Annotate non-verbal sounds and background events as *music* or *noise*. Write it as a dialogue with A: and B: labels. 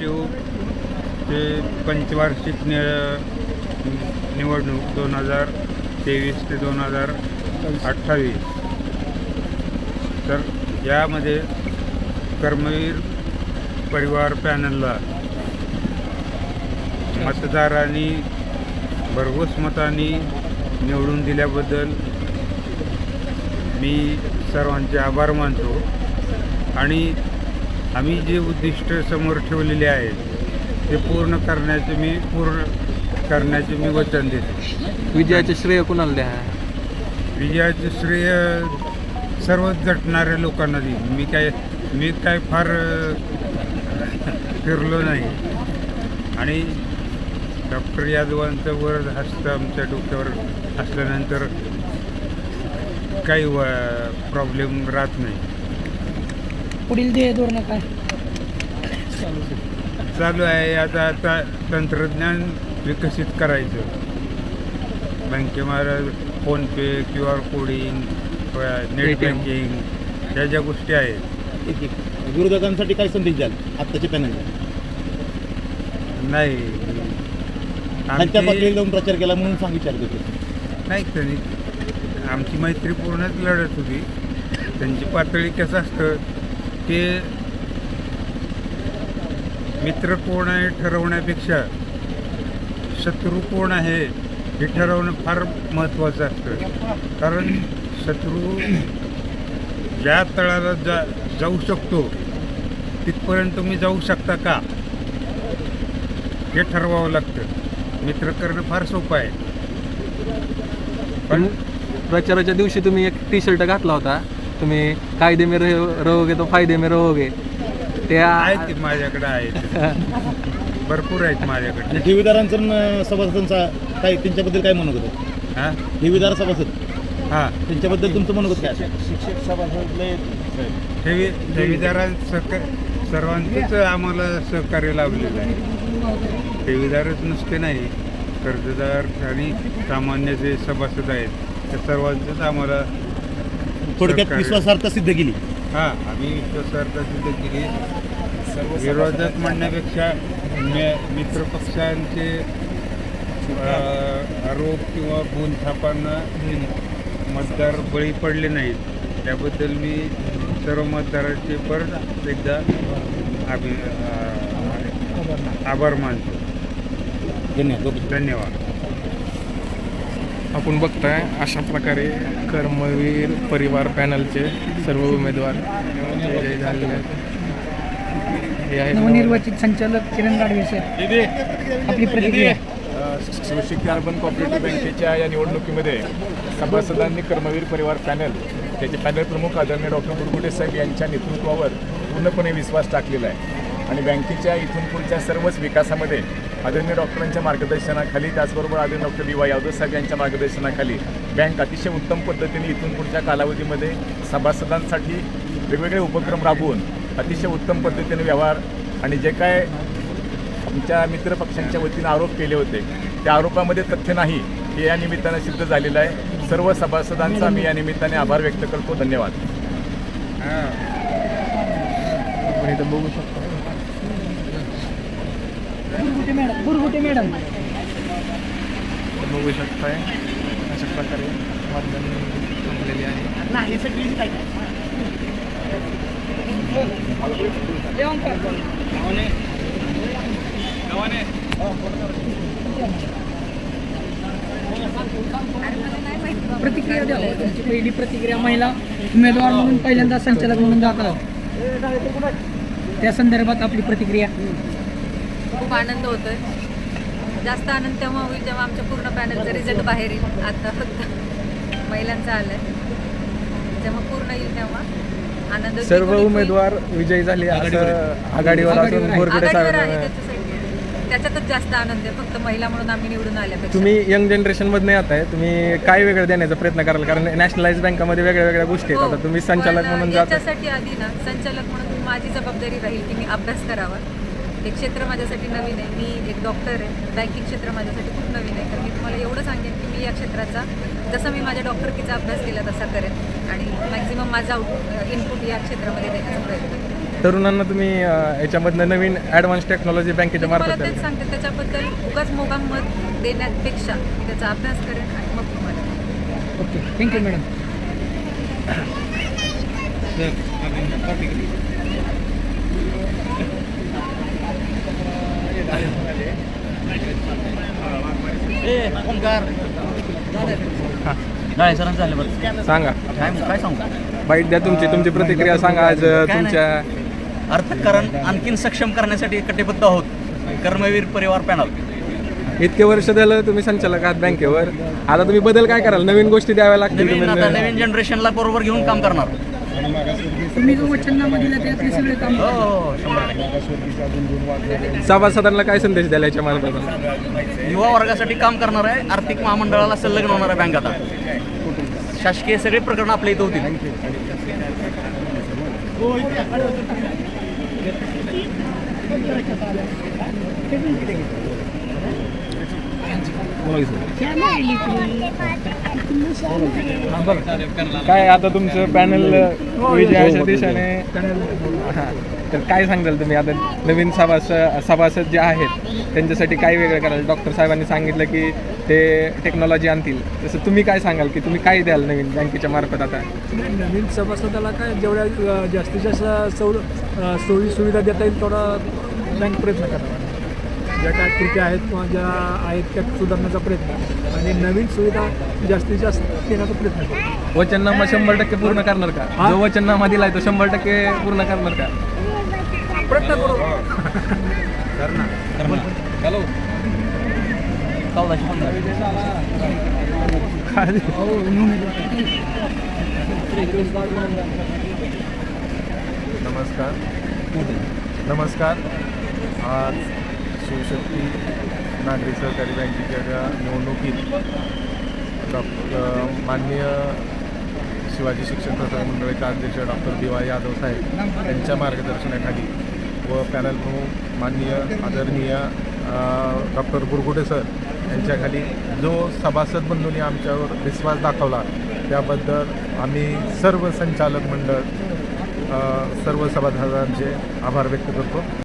A: ठेवू ते पंचवार्षिक नि निवडणूक दोन हजार तेवीस ते दोन हजार अठ्ठावीस. तर यामध्ये कर्मवीर परिवार पॅनलला मतदारांनी भरघोस मतांनी निवडून दिल्याबद्दल मी सर्वांचे आभार मानतो. आणि आम्ही जे उद्दिष्ट समोर ठेवलेले आहेत ते पूर्ण करण्याचे मी पूर्ण करण्याचे मी वचन देतो.
B: विजयाचे श्रेय कुणाला द्या?
A: विजयाचे श्रेय सर्वच झटणाऱ्या लोकांना देईन. मी काय मी काय फार फिरलो नाही. आणि डॉक्टर यादवांचं वर हस्त आमच्या डोक्यावर असल्यानंतर काही प्रॉब्लेम राहत नाही.
C: पुढील ध्येय धोरण काय?
A: चालू आहे आता आता तंत्रज्ञान विकसित करायचं. बँकेमार्फत PhonePe Q R coding net. Banking या ज्या गोष्टी आहेत.
D: ठीक आहे विरोधकांसाठी काय संदेश द्याल आत्ताचे पॅनल
A: नाही. आमची
D: पातळीवर जाऊन प्रचार केला म्हणून सांग विचारतो ते.
A: नाही तरी आमची मैत्रीपूर्णच लढत होती. त्यांची पातळी कसं असतं? ते मित्र कोण आहे ठरवण्यापेक्षा शत्रू कोण आहे हे ठरवणं फार महत्त्वाचं असतं. कारण शत्रू ज्या तळाला जा जाऊ शकतो तिथपर्यंत तुम्ही जाऊ शकता का? हे ठरवावं लागतं. मित्र करणं फार सोपं आहे.
B: पण प्रचाराच्या दिवशी तुम्ही एक टी शर्ट घातला होता. तुम्ही कायदे में रहो- रहोगे तो फायदे में रहोगे. त्या
A: आहेत ते माझ्याकडे आहेत? *laughs* भरपूर आहेत माझ्याकडे.
D: ठेवीदारांचं सभासदांचा काय त्यांच्याबद्दल काय म्हणत होतं?
A: हां?
D: ठेवीदार सभासद.
A: हां.
D: त्यांच्याबद्दल तुमचं म्हणत होतं काय?
E: शिक्षक सभासदले
A: ठेवी ठेवीदारांचं सर्वांचंच आम्हाला सहकार्य लाभलेलं आहे. ठेवीदारच नुसते नाही कर्जदार आणि सामान्य जे सभासद आहेत त्या सर्वांचंच आम्हाला
D: थोडक्यात. विश्वासार्हता सिद्ध केली
A: हां आम्ही विश्वासार्हता सिद्ध केली विरोधक म्हणण्यापेक्षा मे- मित्रपक्षांचे आरोप किंवा बोलछापांना मतदार बळी पडले नाहीत त्याबद्दल मी सर्व मतदारांचे परत एकदा अभि आभार मानतो
D: धन्यवाद.
A: धन्यवाद
F: आपण बघताय अशा प्रकारे कर्मवीर परिवार पॅनलचे सर्व उमेदवार झालेले आहेत. हे आहेत.
C: नवनिर्वाचित संचालक किरण गाडवे सर आपली प्रतिक्रिया.
E: शिवशक्ती अर्बन कॉपरेटिव्ह बँकेच्या या निवडणुकीमध्ये सभासदांनी कर्मवीर परिवार पॅनल त्याचे पॅनल प्रमुख आदरणीय डॉक्टर बुरगुटे साहेब यांच्या नेतृत्वावर पूर्णपणे विश्वास टाकलेला आहे. आणि बँकेच्या इथून पुढच्या सर्वच विकासामध्ये आदरणीय डॉक्टरांच्या मार्गदर्शनाखाली त्याचबरोबर आदरणीय डॉक्टर डी वाय यादव साहेब यांच्या मार्गदर्शनाखाली बँक अतिशय उत्तम पद्धतीने इथून पुढच्या कालावधीमध्ये सभासदांसाठी वेगवेगळे उपक्रम राबवून अतिशय उत्तम पद्धतीने व्यवहार आणि जे काय आमच्या मित्रपक्षांच्या वतीनं आरोप केले होते त्या आरोपामध्ये तथ्य नाही हे या निमित्तानं सिद्ध झालेलं आहे. सर्व सभासदांचा मी या निमित्ताने आभार व्यक्त करतो. धन्यवाद.
F: इथं बघू शकतो.
C: Burgute madam Burgute madam.
F: बघू शकताय अशा प्रकारे मतदान आहे.
C: प्रतिक्रिया द्या. तुमची पहिली प्रतिक्रिया महिला उमेदवार म्हणून पहिल्यांदा संचालक म्हणून जात आहोत त्या संदर्भात आपली प्रतिक्रिया.
G: खूप आनंद होतोय. जास्त आनंद तेव्हा होईल जेव्हा आमच्या पूर्ण पॅनलचा रिझल्ट बाहेर येईल. आता फक्त महिलांचा आलाय. जेव्हा पूर्ण येईल तेव्हा आनंद
F: सर्व. उमेदवार विजयी झाले
D: आघाडीवर
F: असं आघाडीवर
C: आघाडीवर
F: असून
C: आहे.
F: बोरगडे
G: आघाडीवर आहे
F: साहेब
G: त्याच्यासाठी त्याच्यातच जास्त आनंद आहे. फक्त महिला म्हणून आम्ही निवडून आल्यापेक्षा.
F: तुम्ही यंग जनरेशन मधनं येत आहे. तुम्ही काय वेगळं देण्याचा प्रयत्न कराल? कारण नॅशनलाइज बँकामध्ये वेगळ्या वेगळ्या गोष्टी आहेत
G: हो.
F: आता तुम्ही संचालक म्हणून जाता
G: याच्यासाठी आधी ना संचालक म्हणून माझी जबाबदारी राहील की मी अभ्यास करावा. हे क्षेत्र माझ्यासाठी नवीन आहे. मी एक डॉक्टर आहे. बँकिंग क्षेत्र माझ्यासाठी खूप नवीन आहे. तर मी तुम्हाला एवढं सांगेन की मी या क्षेत्राचा जसं मी माझ्या डॉक्टरकीचा अभ्यास केला तसा करेन. आणि मॅक्झिमम माझा इनपुट या क्षेत्रामध्ये देण्याचा प्रयत्न करेन.
F: तरुणांना तुम्ही याच्यामधनं नवीन ॲडव्हान्स टेक्नॉलॉजी बँकेच्या मार्फत
G: तेच. सांगते. त्याच्याबद्दल उगाच मोगाम मत देण्यापेक्षा मी त्याचा अभ्यास करेन आणि मग तुम्हाला
C: ओके थँक्यू मॅडम
F: सांगा.
H: काय काय सांगू?
F: बाईट द्या तुमची तुमची प्रतिक्रिया सांगा आज
H: काय
F: तुमच्या
H: अर्थकारण आणखीन सक्षम करण्यासाठी कटिबद्ध आहोत. कर्मवीर परिवार पॅनल.
F: इतके वर्ष झालं तुम्ही संचालक आहात बँकेवर. आता तुम्ही बदल काय कराल? नवीन गोष्टी द्याव्या लागतील
H: नवीन जनरेशनला बरोबर घेऊन काम करणार.
C: तुम्ही जो वचननामा दिला त्यातले सगळे काम
H: हो हो शंभर टक्के.
F: सभासदांना काय संदेश द्याल याच्या मार्फत
H: युवा वर्गासाठी काम करणार आहे आर्थिक महामंडळाला संलग्न होणार आहे बँक आता. शासकीय सगळे प्रकरण आपल्या इथं होतील.
F: काय आता तुमचं पॅनल विजयाच्या दिशेने. हां. तर काय सांगाल तुम्ही? आता नवीन सभासद सभासद जे आहेत त्यांच्यासाठी काय वेगळं कराल? डॉक्टर साहेबांनी सांगितलं की ते टेक्नॉलॉजी आणतील. तसं तुम्ही काय सांगाल? की तुम्ही काय द्याल नवीन बँकेच्या मार्फत आता?
I: नवीन सभासदाला काय जेवढ्या जास्तीत जास्त सोयी सुविधा देता येईल तेवढा बँक प्रयत्न करावा ज्या काय त्रुटी आहेत किंवा ज्या आहेत त्या सुधारण्याचा प्रयत्न आणि नवीन सुविधा जास्तीत जास्त देण्याचा प्रयत्न करू
F: वचननामा शंभर टक्के पूर्ण करणार का? जो वचननामा दिलाय तो शंभर टक्के पूर्ण करणार का?
I: प्रयत्न करू.
J: नमस्कार. नमस्कार. आज शिवशक्ती नागरी सहकारी बँकेच्या निवडणुकीत डॉक्टर माननीय शिवाजी शिक्षण प्रसार मंडळाचे अध्यक्ष डॉक्टर दिवा यादव साहेब यांच्या मार्गदर्शनाखाली व पॅनल प्रमुख माननीय आदरणीय डॉक्टर बुरगुटे सर यांच्याखाली जो सभासद बंधूंनी आमच्यावर विश्वास दाखवला त्याबद्दल आम्ही सर्व संचालक मंडळ सर्व सभासदांचे आभार व्यक्त करतो.